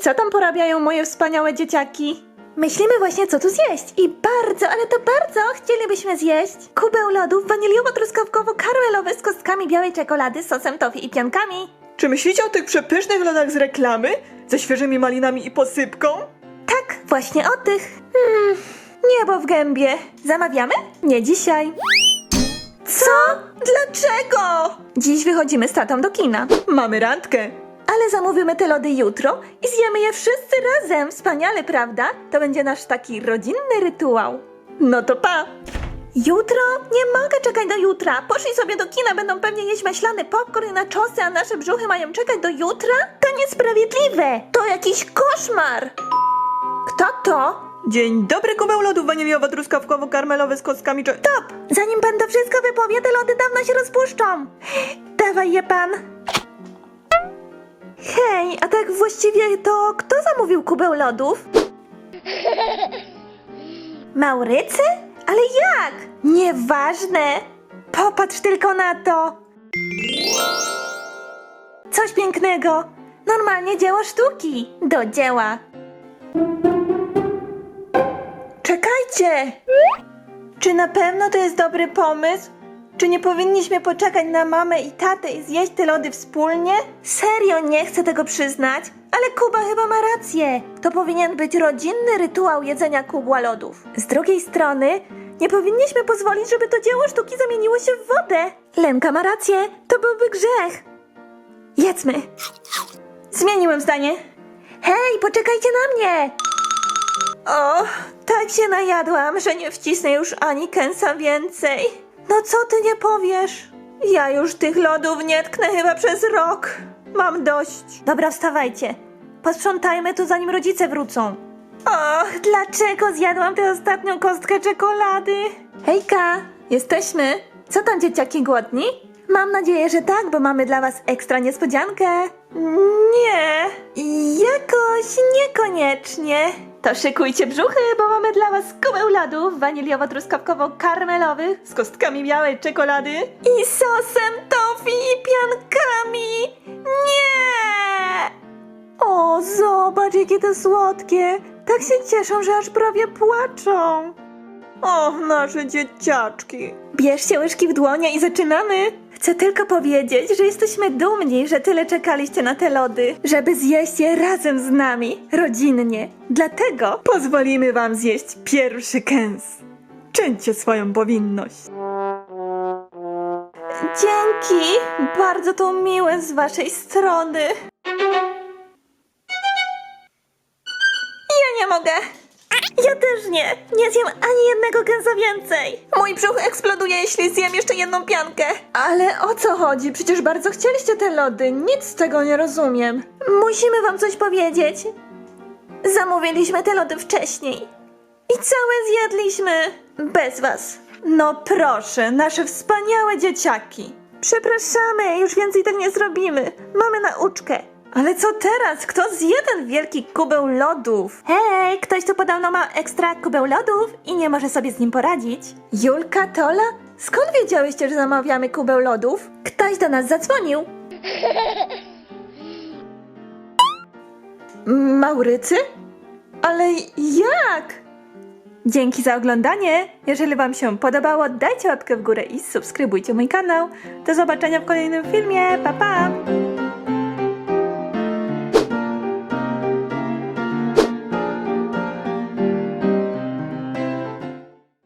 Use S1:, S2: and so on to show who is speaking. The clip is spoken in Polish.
S1: Co tam porabiają moje wspaniałe dzieciaki? Myślimy właśnie, co tu zjeść. I bardzo, ale to bardzo chcielibyśmy zjeść kubeł lodów waniliowo-truskawkowo-karmelowy z kostkami białej czekolady, sosem tofi i piankami.
S2: Czy myślicie o tych przepysznych lodach z reklamy? Ze świeżymi malinami i posypką?
S1: Tak, właśnie o tych. Hmm, niebo w gębie. Zamawiamy? Nie dzisiaj. Co? Dlaczego? Dziś wychodzimy z tatą do kina.
S2: Mamy randkę.
S1: Ale zamówimy te lody jutro i zjemy je wszyscy razem. Wspaniale, prawda? To będzie nasz taki rodzinny rytuał.
S2: No to pa!
S1: Jutro? Nie mogę czekać do jutra. Poszli sobie do kina, będą pewnie jeść maślany popcorn i na czosy, a nasze brzuchy mają czekać do jutra? To niesprawiedliwe! To jakiś koszmar! Kto to?
S2: Dzień dobry, kubeł lodów waniliowo-truskawkowo-karmelowy z kostkami cze...
S1: Stop! Zanim pan to wszystko wypowie, te lody dawno się rozpuszczą. Dawaj je pan. Hej, a tak właściwie to kto zamówił kubeł lodów? Maurycy? Ale jak? Nieważne. Popatrz tylko na to. Coś pięknego. Normalnie dzieło sztuki. Do dzieła. Czekajcie! Czy na pewno to jest dobry pomysł? Czy nie powinniśmy poczekać na mamę i tatę i zjeść te lody wspólnie? Serio nie chcę tego przyznać, ale Kuba chyba ma rację. To powinien być rodzinny rytuał jedzenia kubła lodów. Z drugiej strony, nie powinniśmy pozwolić, żeby to dzieło sztuki zamieniło się w wodę. Lenka ma rację, to byłby grzech. Jedzmy. Zmieniłem zdanie. Hej, poczekajcie na mnie! O, tak się najadłam, że nie wcisnę już ani kęsa więcej. No co ty nie powiesz? Ja już tych lodów nie tknę chyba przez rok. Mam dość. Dobra, wstawajcie. Posprzątajmy tu zanim rodzice wrócą. Och, dlaczego zjadłam tę ostatnią kostkę czekolady? Hejka, jesteśmy. Co tam dzieciaki głodni? Mam nadzieję, że tak, bo mamy dla was ekstra niespodziankę. Nie, niekoniecznie. To szykujcie brzuchy, bo mamy dla was kubeł lodów waniliowo-truskawkowo-karmelowych
S2: Z kostkami białej czekolady?
S1: i sosem tofi i piankami. Nie! O, zobacz, jakie to słodkie. Tak się cieszą, że aż prawie płaczą.
S2: O, nasze dzieciaczki.
S1: Bierzcie łyżki w dłonie i zaczynamy. Chcę tylko powiedzieć, że jesteśmy dumni, że tyle czekaliście na te lody, żeby zjeść je razem z nami, rodzinnie. Dlatego
S2: Pozwolimy wam zjeść pierwszy kęs. Czyńcie swoją powinność.
S1: dzięki, bardzo to miłe z waszej strony. Ja nie mogę. Ja też nie. Nie zjem ani jednego kęsa więcej. Mój brzuch eksploduje, jeśli zjem jeszcze jedną piankę. Ale o co chodzi? Przecież bardzo chcieliście te lody. Nic z tego nie rozumiem. Musimy wam coś powiedzieć. Zamówiliśmy te lody wcześniej. I całe zjedliśmy. Bez was. No proszę, nasze wspaniałe dzieciaki. Przepraszamy, już więcej tak nie zrobimy. Mamy nauczkę. Ale co teraz? Kto zje ten wielki kubeł lodów? Hej, ktoś tu podobno ma ekstra kubeł lodów i nie może sobie z nim poradzić. Julka, Tola? Skąd wiedziałyście, że zamawiamy kubeł lodów? Ktoś do nas zadzwonił. Maurycy? Ale jak? Dzięki za oglądanie. Jeżeli Wam się podobało, dajcie łapkę w górę i subskrybujcie mój kanał. Do zobaczenia w kolejnym filmie. Pa pa!